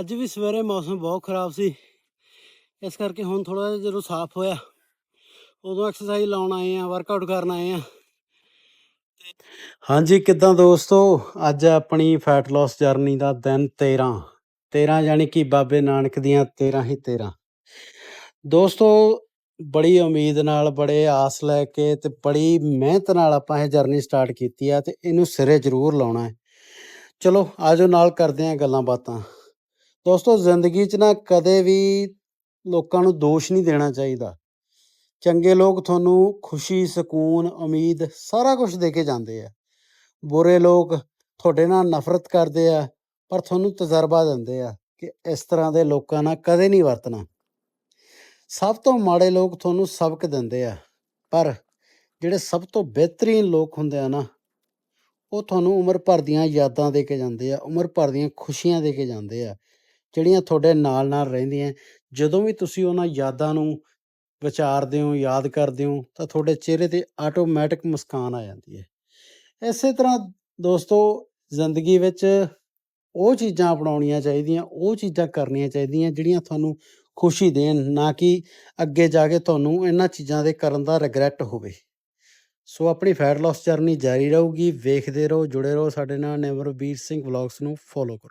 ਅੱਜ ਵੀ ਸਵੇਰੇ ਮੌਸਮ ਬਹੁਤ ਖਰਾਬ ਸੀ। ਇਸ ਕਰਕੇ ਹੁਣ ਥੋੜਾ ਜਿਹਾ ਜਦੋਂ ਸਾਫ਼ ਹੋਇਆ, ਉਦੋਂ ਐਕਸਰਸਾਈਜ਼ ਲਾਉਣ ਆਏ ਆ ਵਰਕਆਊਟ ਕਰਨ ਆਏ ਆ ਹਾਂਜੀ, ਕਿੱਦਾਂ ਦੋਸਤੋ? ਅੱਜ ਆਪਣੀ ਫੈਟ ਲਾਸ ਜਰਨੀ ਦਾ ਦਿਨ 13 13 ਯਾਨੀ ਕਿ ਬਾਬੇ ਨਾਨਕ ਦੀਆਂ 13 ਹੀ 13 ਦੋਸਤੋ, ਬੜੀ ਉਮੀਦ ਨਾਲ, ਬੜੇ ਆਸ ਲੈ ਕੇ ਤੇ ਬੜੀ ਮਿਹਨਤ ਨਾਲ ਆਪਾਂ ਇਹ ਜਰਨੀ ਸਟਾਰਟ ਕੀਤੀ ਆ ਤੇ ਇਹਨੂੰ ਸਿਰੇ ਜ਼ਰੂਰ ਲਾਉਣਾ ਹੈ। ਚਲੋ, ਆਜੋ ਨਾਲ ਕਰਦੇ ਆਂ ਗੱਲਾਂ ਬਾਤਾਂ। ਦੋਸਤੋ, ਜ਼ਿੰਦਗੀ 'ਚ ਨਾ ਕਦੇ ਵੀ ਲੋਕਾਂ ਨੂੰ ਦੋਸ਼ ਨਹੀਂ ਦੇਣਾ ਚਾਹੀਦਾ। ਚੰਗੇ ਲੋਕ ਤੁਹਾਨੂੰ ਖੁਸ਼ੀ, ਸਕੂਨ, ਉਮੀਦ ਸਾਰਾ ਕੁਝ ਦੇ ਕੇ ਜਾਂਦੇ ਆ। ਬੁਰੇ ਲੋਕ ਤੁਹਾਡੇ ਨਾਲ ਨਫ਼ਰਤ ਕਰਦੇ ਆ, ਪਰ ਤੁਹਾਨੂੰ ਤਜਰਬਾ ਦਿੰਦੇ ਆ ਕਿ ਇਸ ਤਰ੍ਹਾਂ ਦੇ ਲੋਕਾਂ ਨਾਲ ਕਦੇ ਨਹੀਂ ਵਰਤਣਾ। ਸਭ ਤੋਂ ਮਾੜੇ ਲੋਕ ਤੁਹਾਨੂੰ ਸਬਕ ਦਿੰਦੇ ਆ, ਪਰ ਜਿਹੜੇ ਸਭ ਤੋਂ ਬਿਹਤਰੀਨ ਲੋਕ ਹੁੰਦੇ ਆ ਨਾ, ਉਹ ਤੁਹਾਨੂੰ ਉਮਰ ਭਰ ਦੀਆਂ ਯਾਦਾਂ ਦੇ ਕੇ ਜਾਂਦੇ ਆ, ਉਮਰ ਭਰ ਦੀਆਂ ਖੁਸ਼ੀਆਂ ਦੇ ਕੇ ਜਾਂਦੇ ਆ। ਜਿਹੜੀਆਂ ਤੁਹਾਡੇ ਨਾਲ ਨਾਲ ਰਹਿੰਦੀਆਂ ਜਦੋਂ ਵੀ ਤੁਸੀਂ ਉਹਨਾਂ ਯਾਦਾਂ ਨੂੰ ਵਿਚਾਰਦੇ ਹੋ, ਯਾਦ ਕਰਦੇ ਹੋ, ਤਾਂ ਤੁਹਾਡੇ ਚਿਹਰੇ ਤੇ ਆਟੋਮੈਟਿਕ ਮੁਸਕਾਨ ਆ ਜਾਂਦੀ ਹੈ। ਇਸੇ ਤਰ੍ਹਾਂ ਦੋਸਤੋ, ਜ਼ਿੰਦਗੀ ਵਿੱਚ ਉਹ ਚੀਜ਼ਾਂ ਅਪਣਾਉਣੀਆਂ ਚਾਹੀਦੀਆਂ, ਉਹ ਚੀਜ਼ਾਂ ਕਰਨੀਆਂ ਚਾਹੀਦੀਆਂ ਜਿਹੜੀਆਂ ਤੁਹਾਨੂੰ ਖੁਸ਼ੀ ਦੇਣ, ਨਾ ਕਿ ਅੱਗੇ ਜਾ ਕੇ ਤੁਹਾਨੂੰ ਇਹਨਾਂ ਚੀਜ਼ਾਂ ਦੇ ਕਰਨ ਦਾ ਰਿਗਰੈਟ ਹੋਵੇ। ਸੋ ਆਪਣੀ ਫੈਟ ਲਾਸ ਜਰਨੀ ਜਾਰੀ ਰਹੂਗੀ, ਵੇਖਦੇ ਰਹੋ, ਜੁੜੇ ਰਹੋ ਸਾਡੇ ਨਾਲ ਨਿਮਰਵੀਰ ਸਿੰਘ ਵਲੌਗਸ ਨੂੰ ਫੋਲੋ ਕਰੋ।